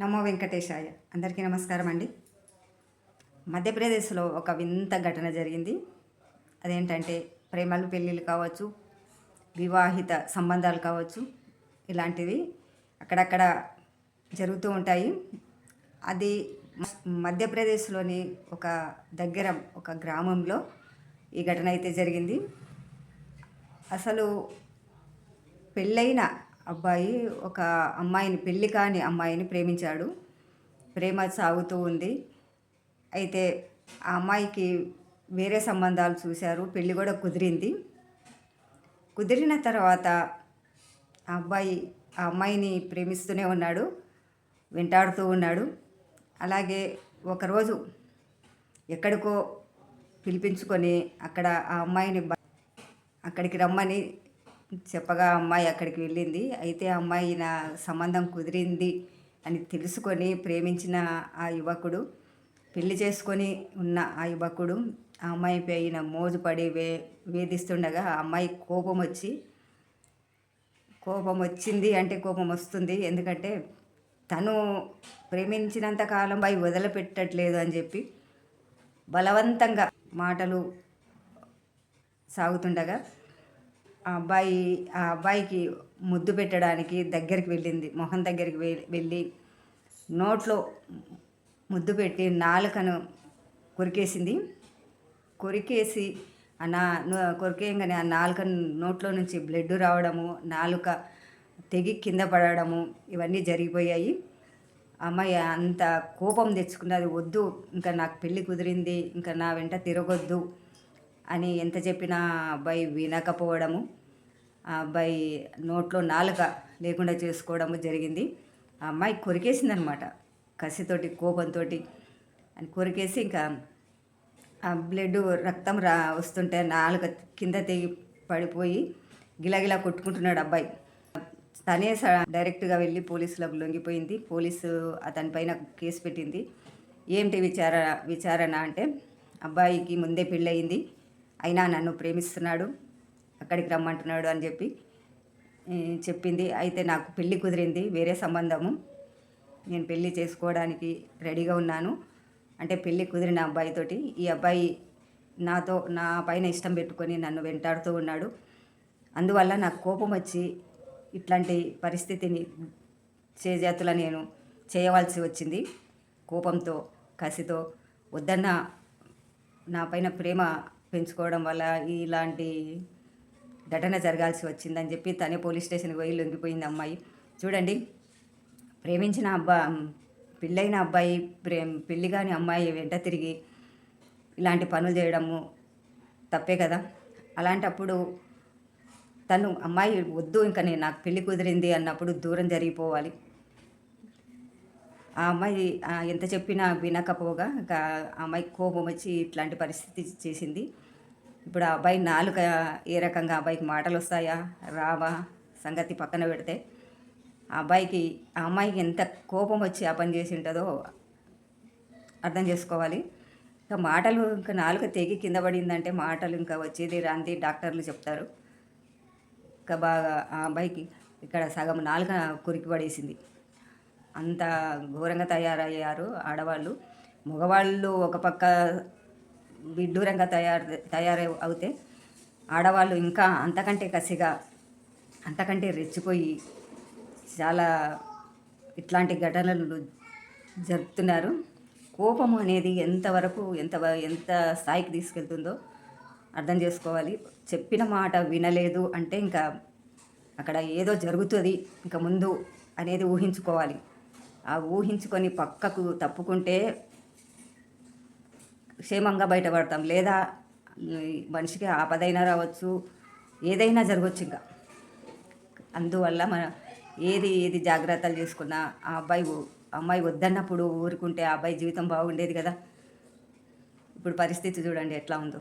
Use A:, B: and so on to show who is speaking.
A: నమో వెంకటేశాయ. అందరికీ నమస్కారం అండి. మధ్యప్రదేశ్లో ఒక వింత ఘటన జరిగింది. అదేంటంటే ప్రేమలు పెళ్ళిళ్ళు కావచ్చు వివాహిత సంబంధాలు కావచ్చు ఇలాంటివి అక్కడక్కడ జరుగుతూ ఉంటాయి. అది మధ్యప్రదేశ్లోని ఒక దగ్గర ఒక గ్రామంలో ఈ ఘటన అయితే జరిగింది. అసలు పెళ్ళైన అబ్బాయి ఒక అమ్మాయిని పెళ్ళి కాని అమ్మాయిని ప్రేమించాడు. ప్రేమ సాగుతూ ఉంది. అయితే ఆ అమ్మాయికి వేరే సంబంధాలు చూశారు. పెళ్ళి కూడా కుదిరింది. కుదిరిన తర్వాత ఆ అబ్బాయి ఆ అమ్మాయిని ప్రేమిస్తూనే ఉన్నాడు. వెంటాడుతూ ఉన్నాడు. అలాగే ఒకరోజు ఎక్కడికో పిలిపించుకొని అక్కడ ఆ అమ్మాయిని అక్కడికి రమ్మని చెప్పగా అమ్మాయి అక్కడికి వెళ్ళింది. అయితే అమ్మాయి నా సంబంధం కుదిరింది అని తెలుసుకొని ప్రేమించిన ఆ యువకుడు పెళ్ళి చేసుకొని ఉన్న ఆ యువకుడు ఆ అమ్మాయి పైన మోజుపడి వే వేధిస్తుండగా ఆ అమ్మాయి కోపం వచ్చి కోపం వచ్చింది అంటే కోపం వస్తుంది. ఎందుకంటే తను ప్రేమించినంత కాలం అవి వదిలిపెట్టట్లేదు అని చెప్పి బలవంతంగా మాటలు సాగుతుండగా ఆ అబ్బాయి ఆ అబ్బాయికి ముద్దు పెట్టడానికి దగ్గరికి వెళ్ళింది. మొహం దగ్గరికి వెళ్ళి నోట్లో ముద్దు పెట్టి నాలుకను కొరికేసింది. కొరికేసి ఆ నా కొరికేయంగానే ఆ నాలుక నోట్లో నుంచి బ్లడ్ రావడము నాలుక తెగి కింద పడడము ఇవన్నీ జరిగిపోయాయి. అమ్మాయి అంత కోపం తెచ్చుకున్నది వద్దు ఇంకా నాకు పెళ్ళి కుదిరింది ఇంకా నా వెంట తిరగొద్దు అని ఎంత చెప్పినా అబ్బాయి వినకపోవడము ఆ అబ్బాయి నోట్లో నాలుక లేకుండా చేసుకోవడము జరిగింది. ఆ అమ్మాయి కొరికేసింది అనమాట కసితోటి కోపంతో అని కొరికేసి ఇంకా ఆ బ్లడ్ రక్తం రా వస్తుంటే నాలుక కింద తెగి పడిపోయి గిలగిలా కొట్టుకుంటున్నాడు అబ్బాయి. తనే స- డైరెక్ట్గా వెళ్ళి పోలీసులకు లొంగిపోయింది. పోలీసు అతని పైన కేసు పెట్టింది. ఏంటి విచార విచారణ అంటే అబ్బాయికి ముందే పెళ్ళయింది. అయినా నన్ను ప్రేమిస్తున్నాడు అక్కడికి రమ్మంటున్నాడు అని చెప్పి చెప్పింది. అయితే నాకు పెళ్ళి కుదిరింది వేరే సంబంధము. నేను పెళ్ళి చేసుకోవడానికి రెడీగా ఉన్నాను. అంటే పెళ్ళి కుదిరిన అబ్బాయితోటి ఈ అబ్బాయి నాతో నా పైన ఇష్టం పెట్టుకొని నన్ను వెంటాడుతూ ఉన్నాడు. అందువల్ల నాకు కోపం వచ్చి ఇట్లాంటి పరిస్థితిని చేజాతుల నేను చేయవలసి వచ్చింది. కోపంతో కసితో వద్దన్న నా పైన ప్రేమ పెంచుకోవడం వల్ల ఇలాంటి ఘటన జరగాల్సి వచ్చిందని చెప్పి తనే పోలీస్ స్టేషన్కి పోయి లొంగిపోయింది అమ్మాయి. చూడండి ప్రేమించిన అబ్బా పెళ్ళైన అబ్బాయి ప్రేమ్ పెళ్ళి కాని అమ్మాయి వెంట తిరిగి ఇలాంటి పనులు చేయడము తప్పే కదా? అలాంటప్పుడు తను అమ్మాయి వద్దు ఇంకా నేను నాకు పెళ్ళి కుదిరింది అన్నప్పుడు దూరం జరిగిపోవాలి. ఆ అమ్మాయి ఎంత చెప్పినా వినకపోగా ఇంకా ఆ అమ్మాయి కోపం వచ్చి ఇట్లాంటి పరిస్థితి చేసింది. ఇప్పుడు ఆ అబ్బాయి నాలుక ఏ రకంగా అబ్బాయికి మాటలు వస్తాయా? రావా? సంగతి పక్కన పెడితే. ఆ అబ్బాయికి ఆ అమ్మాయికి ఎంత కోపం వచ్చి ఆ పని చేసి ఉంటుందో అర్థం చేసుకోవాలి. ఇంకా మాటలు ఇంకా నాలుక తెగి కింద పడిందంటే మాటలు ఇంకా వచ్చేది రాంది డాక్టర్లు చెప్తారు. ఇంకా బాగా ఆ అబ్బాయికి ఇక్కడ సగం నాలుక కురికి పడేసింది. అంత ఘోరంగా తయారయ్యారు ఆడవాళ్ళు. మగవాళ్ళు ఒక పక్క విడ్డూరంగా తయారు తయారై అవుతే ఆడవాళ్ళు ఇంకా అంతకంటే కసిగా అంతకంటే రెచ్చిపోయి చాలా ఇట్లాంటి ఘటనలు జరుపుతున్నారు. కోపం అనేది ఎంతవరకు ఎంత ఎంత స్థాయికి తీసుకెళ్తుందో అర్థం చేసుకోవాలి. చెప్పిన మాట వినలేదు అంటే ఇంకా అక్కడ ఏదో జరుగుతుంది ఇంకా ముందు అనేది ఊహించుకోవాలి. ఆ ఊహించుకొని పక్కకు తప్పుకుంటే క్షేమంగా బయటపడతాం. లేదా మనిషికి ఆపదైనా రావచ్చు. ఏదైనా జరగవచ్చు ఇంకా. అందువల్ల మన ఏది ఏది జాగ్రత్తలు చేసుకున్నా ఆ అబ్బాయి అమ్మాయి వద్దన్నప్పుడు ఊరుకుంటే ఆ అబ్బాయి జీవితం బాగుండేది కదా. ఇప్పుడు పరిస్థితి చూడండి ఎట్లా ఉందో.